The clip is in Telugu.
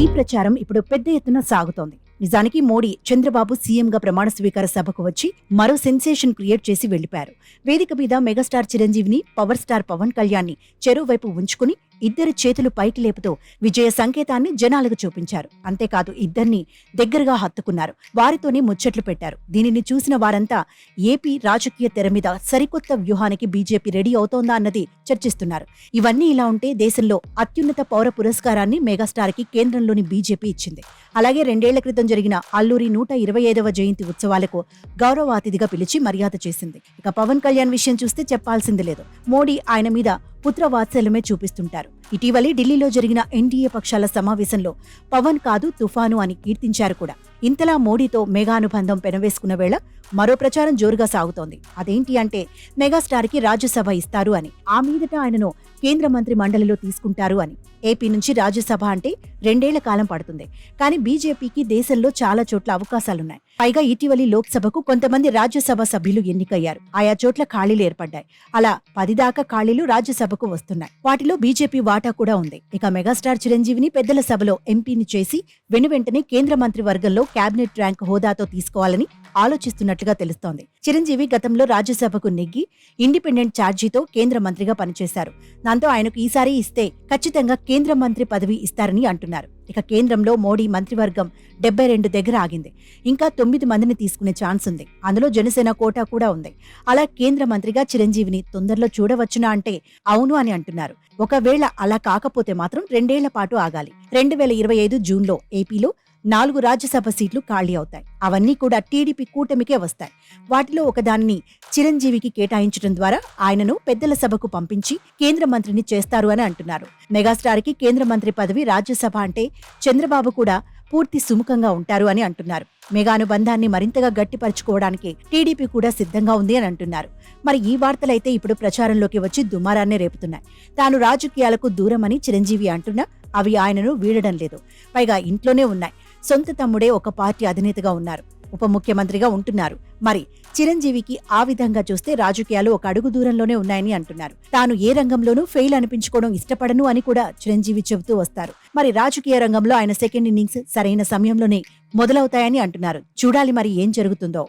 ఈ ప్రచారం ఇప్పుడు పెద్ద ఎత్తున సాగుతోంది. నిజానికి మోడీ చంద్రబాబు సీఎంగా ప్రమాణ స్వీకార సభకు వచ్చి మరో సెన్సేషన్ క్రియేట్ చేసి వెళ్ళిపారు వేదిక మీద మెగాస్టార్ చిరంజీవిని పవర్ స్టార్ పవన్ కళ్యాణ్ని చెరువు వైపు ఉంచుకుని ఇద్దరి చేతులు పైకి లేపుతూ విజయ సంకేతాన్ని జనాలకు చూపించారు. అంతేకాదు ఇద్దరిని దగ్గరగా హత్తుకున్నారు. వారితోనే ముచ్చట్లు పెట్టారు. దీనిని చూసిన వారంతా ఏపీ రాజకీయ తెర మీద సరికొత్త వ్యూహానికి బీజేపీ రెడీ అవుతోందా అన్నది చర్చిస్తున్నారు. ఇవన్నీ ఇలా ఉంటే దేశంలో అత్యున్నత పౌర పురస్కారాన్ని మెగాస్టార్కి కేంద్రంలోని బీజేపీ ఇచ్చింది. అలాగే రెండేళ్ళ క్రితం జరిగిన అల్లూరి నూట ఇరవై ఐదవ జయంతి ఉత్సవాలకు గౌరవ అతిథిగా పిలిచి మర్యాద చేసింది. ఇక పవన్ కళ్యాణ్ విషయం చూస్తే చెప్పాల్సింది లేదు. మోడీ ఆయన మీద పుత్ర వాత్సల్యమే చూపిస్తుంటారు. ఇటీవలి ఢిల్లీలో జరిగిన ఎన్డీఏ పక్షాల సమావేశంలో పవన్ కాదు తుఫాను అని కీర్తించారు కూడా. ఇంతలా మోడీతో మేఘానుబంధం పెనవేసుకున్న వేళ మరో ప్రచారం జోరుగా సాగుతోంది. అదేంటి అంటే మెగాస్టార్కి రాజ్యసభ ఇస్తారు అని. ఆ మీదట ఆయనను కేంద్ర మంత్రి మండలిలో తీసుకుంటారు అని. ఏపీ నుంచి రాజ్యసభ అంటే రెండేళ్ళ కాలం పడుతుంది. కానీ బీజేపీకి దేశంలో చాలా చోట్ల అవకాశాలున్నాయి. పైగా ఇటీవలి లోక్సభకు కొంతమంది రాజ్యసభ సభ్యులు ఎన్నికయ్యారు. ఆయా చోట్ల ఖాళీలు ఏర్పడ్డాయి. అలా పది దాకా ఖాళీలు రాజ్యసభకు వస్తున్నాయి. వాటిలో బీజేపీ వాటా కూడా ఉంది. ఇక మెగాస్టార్ చిరంజీవిని పెద్దల సభలో ఎంపీని చేసి వెనువెంటనే కేంద్ర మంత్రి వర్గంలో కేబినెట్ ర్యాంక్ హోదాతో తీసుకోవాలని ఆలోచిస్తున్నట్లుగా తెలుస్తోంది. చిరంజీవి గతంలో రాజ్యసభకు నెగ్గి ఇండిపెండెంట్ ఛార్జీతో కేంద్ర మంత్రిగా పనిచేశారు. దాంతో ఆయనకు ఈసారి ఇస్తే ఖచ్చితంగా కేంద్ర మంత్రి పదవి ఇస్తారని అంటున్నారు. ఇక కేంద్రంలో మోడీ మంత్రివర్గం డెబ్బై రెండు దగ్గర ఆగింది. ఇంకా తొమ్మిది మందిని తీసుకునే ఛాన్స్ ఉంది. అందులో జనసేన కోటా కూడా ఉంది. అలా కేంద్ర మంత్రిగా చిరంజీవిని తొందరలో చూడవచ్చునా అంటే అవును అని అంటున్నారు. ఒకవేళ అలా కాకపోతే మాత్రం రెండేళ్ళ పాటు ఆగాలి. రెండు వేల ఇరవై ఐదు జూన్లో ఏపీలో నాలుగు రాజ్యసభ సీట్లు ఖాళీ అవుతాయి. అవన్నీ కూడా టీడీపీ కూటమికే వస్తాయి. వాటిలో ఒకదాన్ని చిరంజీవికి కేటాయించడం ద్వారా ఆయనను పెద్దల సభకు పంపించి కేంద్ర మంత్రిని చేస్తారు అని అంటున్నారు. మెగాస్టార్కి కేంద్ర మంత్రి పదవి రాజ్యసభ అంటే చంద్రబాబు కూడా పూర్తి సుముఖంగా ఉంటారు అని అంటున్నారు. మెగానుబంధాన్ని మరింతగా గట్టిపరచుకోవడానికి టీడీపీ కూడా సిద్ధంగా ఉంది అని అంటున్నారు. మరి ఈ వార్తలైతే ఇప్పుడు ప్రచారంలోకి వచ్చి దుమారాన్నే రేపుతున్నాయి. తాను రాజకీయాలకు దూరమని చిరంజీవి అంటున్నా అవి ఆయనను వీడడం లేదు. పైగా ఇంట్లోనే ఉన్నాయి. సొంత తమ్ముడే ఒక పార్టీ అధినేతగా ఉన్నారు. ఉప ముఖ్యమంత్రిగా ఉంటున్నారు. మరి చిరంజీవికి ఆ విధంగా చూస్తే రాజకీయాలు ఒక అడుగు దూరంలోనే ఉన్నాయని అంటున్నారు. తాను ఏ రంగంలోనూ ఫెయిల్ అనిపించుకోవడం ఇష్టపడను అని కూడా చిరంజీవి చెబుతూ వస్తారు. మరి రాజకీయ రంగంలో ఆయన సెకండ్ ఇన్నింగ్స్ సరైన సమయంలోనే మొదలవుతాయని అంటున్నారు. చూడాలి మరి ఏం జరుగుతుందో.